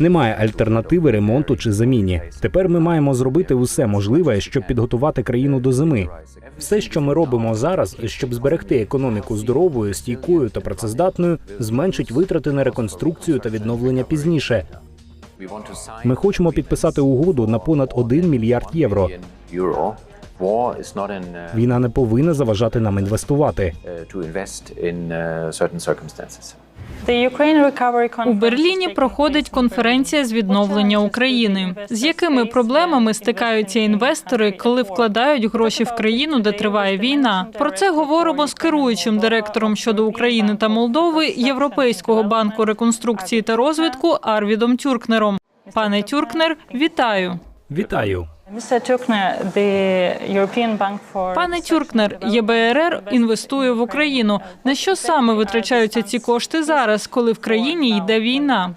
Немає альтернативи ремонту чи заміні. Тепер ми маємо зробити усе можливе, щоб підготувати країну до зими. Все, що ми робимо зараз, щоб зберегти економіку здоровою, стійкою та працездатною, зменшить витрати на реконструкцію та відновлення пізніше. Ми хочемо підписати угоду на понад 1 мільярд євро. uh, Війна не повинна заважати нам інвестувати. У Берліні проходить конференція з відновлення України. З якими проблемами стикаються інвестори, коли вкладають гроші в країну, де триває війна? Про це говоримо з керуючим директором щодо України та Молдови Європейського банку реконструкції та розвитку Арвідом Тюркнером. Пане Тюркнер, вітаю. Вітаю. Пане Тюркнер, ЄБРР інвестує в Україну. На що саме витрачаються ці кошти зараз, коли в країні йде війна?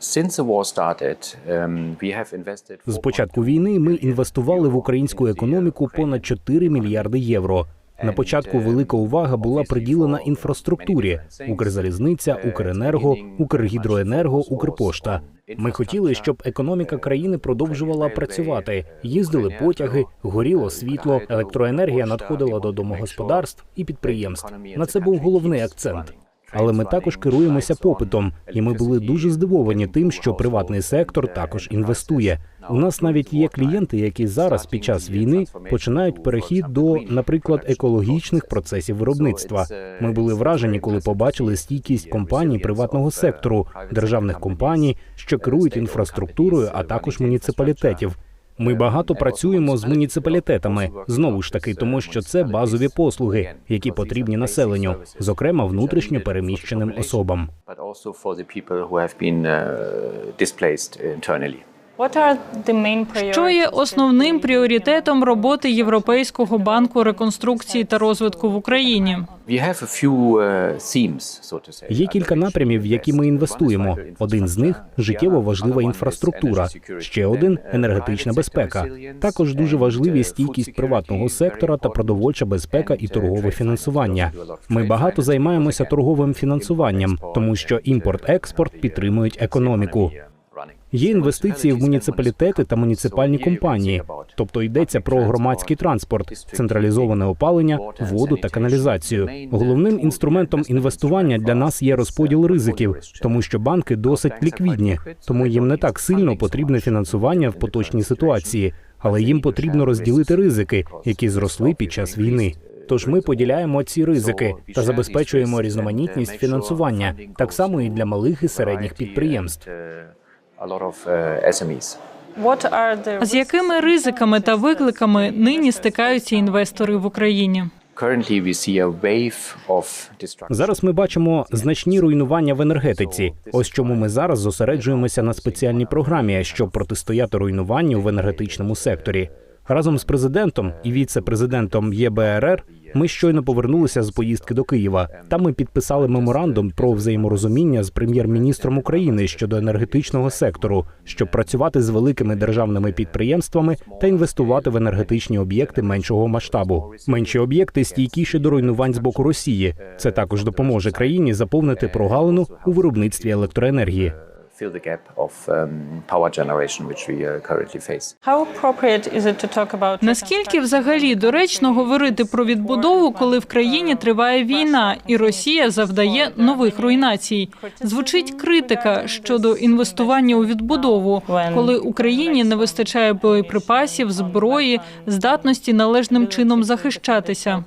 Since the war started, um, we have invested. З початку війни ми інвестували в українську економіку понад 4 мільярди євро. На початку велика увага була приділена інфраструктурі: Укрзалізниця, Укренерго, Укргідроенерго, Укрпошта. Ми хотіли, щоб економіка країни продовжувала працювати. Їздили потяги, горіло світло, електроенергія надходила до домогосподарств і підприємств. На це був головний акцент. Але ми також керуємося попитом, і ми були дуже здивовані тим, що приватний сектор також інвестує. У нас навіть є клієнти, які зараз під час війни починають перехід до, наприклад, екологічних процесів виробництва. Ми були вражені, коли побачили стійкість компаній приватного сектору, державних компаній, що керують інфраструктурою, а також муніципалітетів. Ми багато працюємо з муніципалітетами знову ж таки, тому що це базові послуги, які потрібні населенню, зокрема внутрішньо переміщеним особам. Uh. Що є основним пріоритетом роботи Європейського банку реконструкції та розвитку в Україні? Uh, say. Є кілька напрямів, в які ми інвестуємо. Один з них життєво важлива інфраструктура. Ще один енергетична безпека. Також дуже важливі стійкість приватного сектора та продовольча безпека і торгове фінансування. Ми багато займаємося торговим фінансуванням, тому що імпорт-експорт підтримують економіку. Є інвестиції в муніципалітети та муніципальні компанії, тобто йдеться про громадський транспорт, централізоване опалення, воду та каналізацію. Головним інструментом інвестування для нас є розподіл ризиків, тому що банки досить ліквідні, тому їм не так сильно потрібне фінансування в поточній ситуації, але їм потрібно розділити ризики, які зросли під час війни. Тож ми поділяємо ці ризики та забезпечуємо різноманітність фінансування, так само і для малих і середніх підприємств. Uh, з якими ризиками та викликами нині стикаються інвестори в Україні? Currently, we see a wave of destruction. Зараз ми бачимо значні руйнування в енергетиці. Ось чому ми зараз зосереджуємося на спеціальній програмі, щоб протистояти руйнуванню в енергетичному секторі. Разом з президентом і віце-президентом ЄБРР ми щойно повернулися з поїздки до Києва. Там ми підписали меморандум про взаєморозуміння з прем'єр-міністром України щодо енергетичного сектору, щоб працювати з великими державними підприємствами та інвестувати в енергетичні об'єкти меншого масштабу. Менші об'єкти стійкіші до руйнувань з боку Росії. Це також допоможе країні заповнити прогалину у виробництві електроенергії. Fill the gap of um, power generation which we uh, currently face. Наскільки взагалі доречно говорити про відбудову, коли в країні триває війна і Росія завдає нових руйнацій? Звучить критика щодо інвестування у відбудову, коли Україні не вистачає боєприпасів, зброї, здатності належним чином захищатися.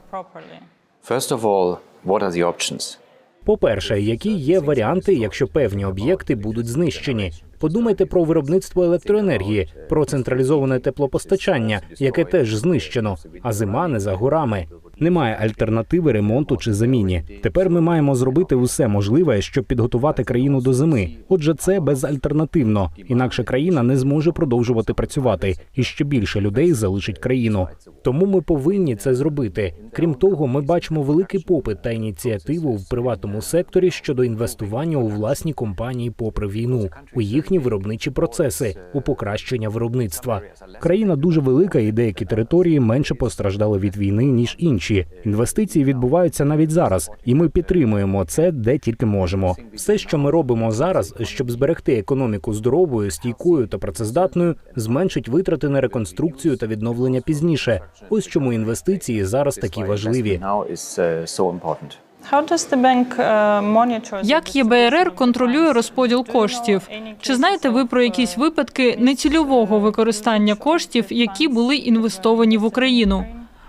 First of all, what are the options? По-перше, які є варіанти, якщо певні об'єкти будуть знищені? Подумайте про виробництво електроенергії, про централізоване теплопостачання, яке теж знищено, а зима не за горами. Немає альтернативи ремонту чи заміні. Тепер ми маємо зробити усе можливе, щоб підготувати країну до зими. Отже, це безальтернативно. Інакше країна не зможе продовжувати працювати, і ще більше людей залишить країну. Тому ми повинні це зробити. Крім того, ми бачимо великий попит та ініціативу в приватному секторі щодо інвестування у власні компанії попри війну у їхні їхні виробничі процеси у покращення виробництва. Країна дуже велика, і деякі території менше постраждали від війни ніж інші. Інвестиції відбуваються навіть зараз, і ми підтримуємо це де тільки можемо. Все, що ми робимо зараз, щоб зберегти економіку здоровою, стійкою та працездатною, зменшить витрати на реконструкцію та відновлення пізніше. Ось чому інвестиції зараз такі важливі. Uh, uh, Як ЄБРР контролює розподіл коштів? Чи знаєте ви про якісь випадки нецільового використання коштів, які були інвестовані в Україну?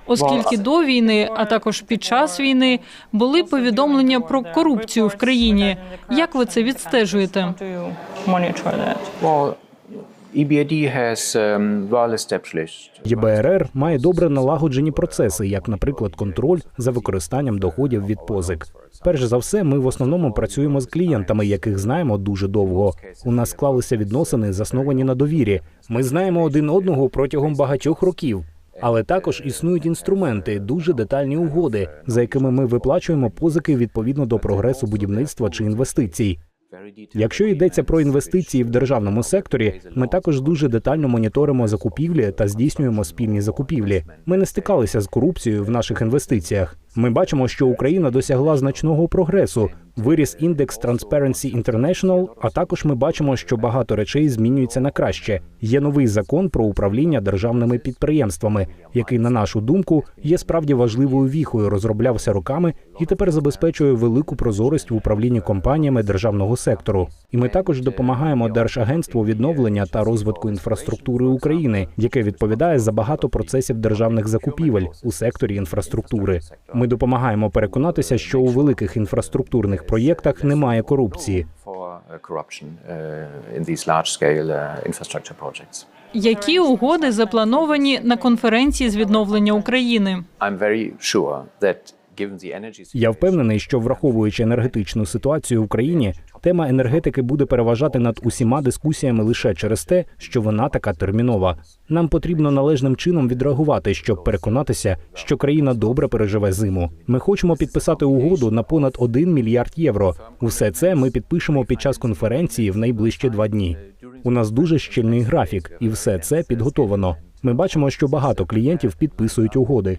Оскільки до війни, а також під час війни, були повідомлення про корупцію в країні. Як ви це відстежуєте? ЄБРР має добре налагоджені процеси, як, наприклад, контроль за використанням доходів від позик. Перш за все, ми в основному працюємо з клієнтами, яких знаємо дуже довго. У нас склалися відносини, засновані на довірі. Ми знаємо один одного протягом багатьох років. Але також існують інструменти, дуже детальні угоди, за якими ми виплачуємо позики відповідно до прогресу будівництва чи інвестицій. Якщо йдеться про інвестиції в державному секторі, ми також дуже детально моніторимо закупівлі та здійснюємо спільні закупівлі. Ми не стикалися з корупцією в наших інвестиціях. Ми бачимо, що Україна досягла значного прогресу. Виріс індекс Transparency International, а також ми бачимо, що багато речей змінюються на краще. Є новий закон про управління державними підприємствами, який, на нашу думку, є справді важливою віхою, розроблявся роками і тепер забезпечує велику прозорість в управлінні компаніями державного сектору. І ми також допомагаємо Держагентству відновлення та розвитку інфраструктури України, яке відповідає за багато процесів державних закупівель у секторі інфраструктури. Ми допомагаємо переконатися, що у великих інфраструктурних проєктах немає корупції. Які угоди заплановані на конференції з відновлення України? Я впевнений, що враховуючи енергетичну ситуацію в Україні, тема енергетики буде переважати над усіма дискусіями лише через те, що вона така термінова. Нам потрібно належним чином відреагувати, щоб переконатися, що країна добре переживе зиму. Ми хочемо підписати угоду на понад 1 мільярд євро. Усе це ми підпишемо під час конференції в найближчі два дні. У нас дуже щільний графік, і все це підготовано. Ми бачимо, що багато клієнтів підписують угоди.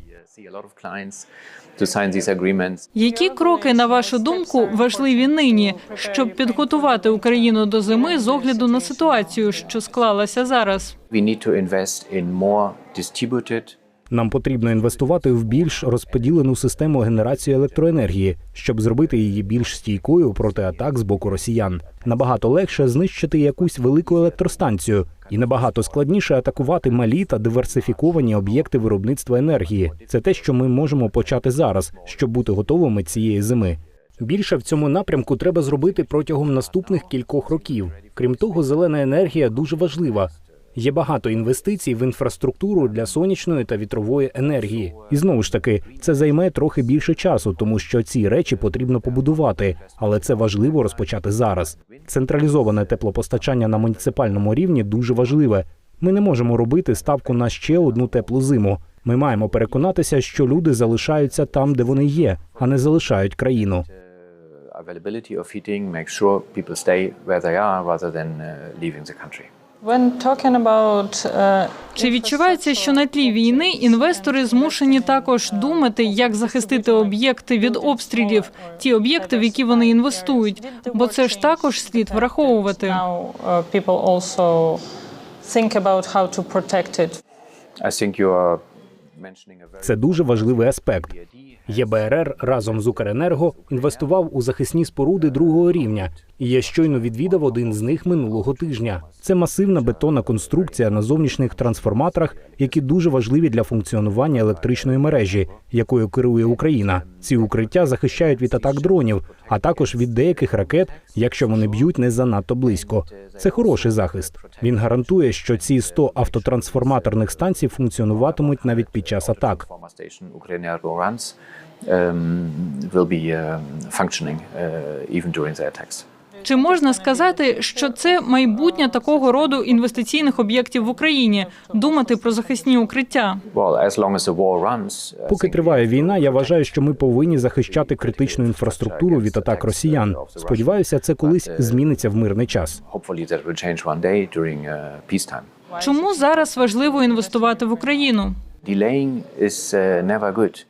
To sign these agreements. Які кроки, на вашу думку, важливі нині, щоб підготувати Україну до зими з огляду на ситуацію, що склалася зараз? We need to invest in more distributed Нам потрібно інвестувати в більш розподілену систему генерації електроенергії, щоб зробити її більш стійкою проти атак з боку росіян. Набагато легше знищити якусь велику електростанцію, і набагато складніше атакувати малі та диверсифіковані об'єкти виробництва енергії. Це те, що ми можемо почати зараз, щоб бути готовими цієї зими. Більше в цьому напрямку треба зробити протягом наступних кількох років. Крім того, зелена енергія дуже важлива. Є багато інвестицій в інфраструктуру для сонячної та вітрової енергії. І знову ж таки, це займе трохи більше часу, тому що ці речі потрібно побудувати, але це важливо розпочати зараз. Централізоване теплопостачання на муніципальному рівні дуже важливе. Ми не можемо робити ставку на ще одну теплу зиму. Ми маємо переконатися, що люди залишаються там, де вони є, а не залишають країну. uh, availability of heating, make sure people stay where they are rather than uh, leaving the country. Uh, Чи відчувається, що на тлі війни інвестори змушені також думати, як захистити об'єкти від обстрілів, ті об'єкти, в які вони інвестують? Бо це ж також слід враховувати. uh. I think you are Це дуже важливий аспект. ЄБРР разом з Укренерго інвестував у захисні споруди другого рівня, і я щойно відвідав один з них минулого тижня. Це масивна бетонна конструкція на зовнішніх трансформаторах, які дуже важливі для функціонування електричної мережі, якою керує Україна. Ці укриття захищають від атак дронів, а також від деяких ракет, якщо вони б'ють не занадто близько. Це хороший захист. Він гарантує, що ці 100 автотрансформаторних станцій функціонуватимуть навіть під час атак. former station Ukrenergo runs will be functioning uh, even during the attacks. Чи можна сказати, що це майбутнє такого роду інвестиційних об'єктів в Україні думати про захисні укриття? Well, as long as the war runs, I Поки триває війна, я вважаю, що ми повинні захищати критичну інфраструктуру від атак росіян. Сподіваюся, це колись зміниться в мирний час. uh. Чому зараз важливо інвестувати в Україну? Uh,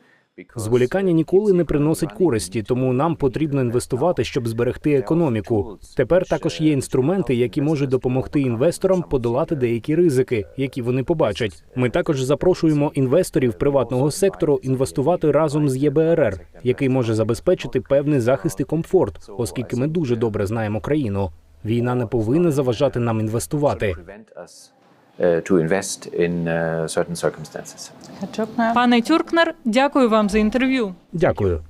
Зволікання ніколи не приносить користі, тому нам потрібно інвестувати, щоб зберегти економіку. Тепер також є інструменти, які можуть допомогти інвесторам подолати деякі ризики, які вони побачать. Ми також запрошуємо інвесторів приватного сектору інвестувати разом з ЄБРР, який може забезпечити певний захист і комфорт, оскільки ми дуже добре знаємо країну. Війна не повинна заважати нам інвестувати. Uh, to invest in uh, certain circumstances. Пане Тюркнер, дякую вам за інтерв'ю. Дякую.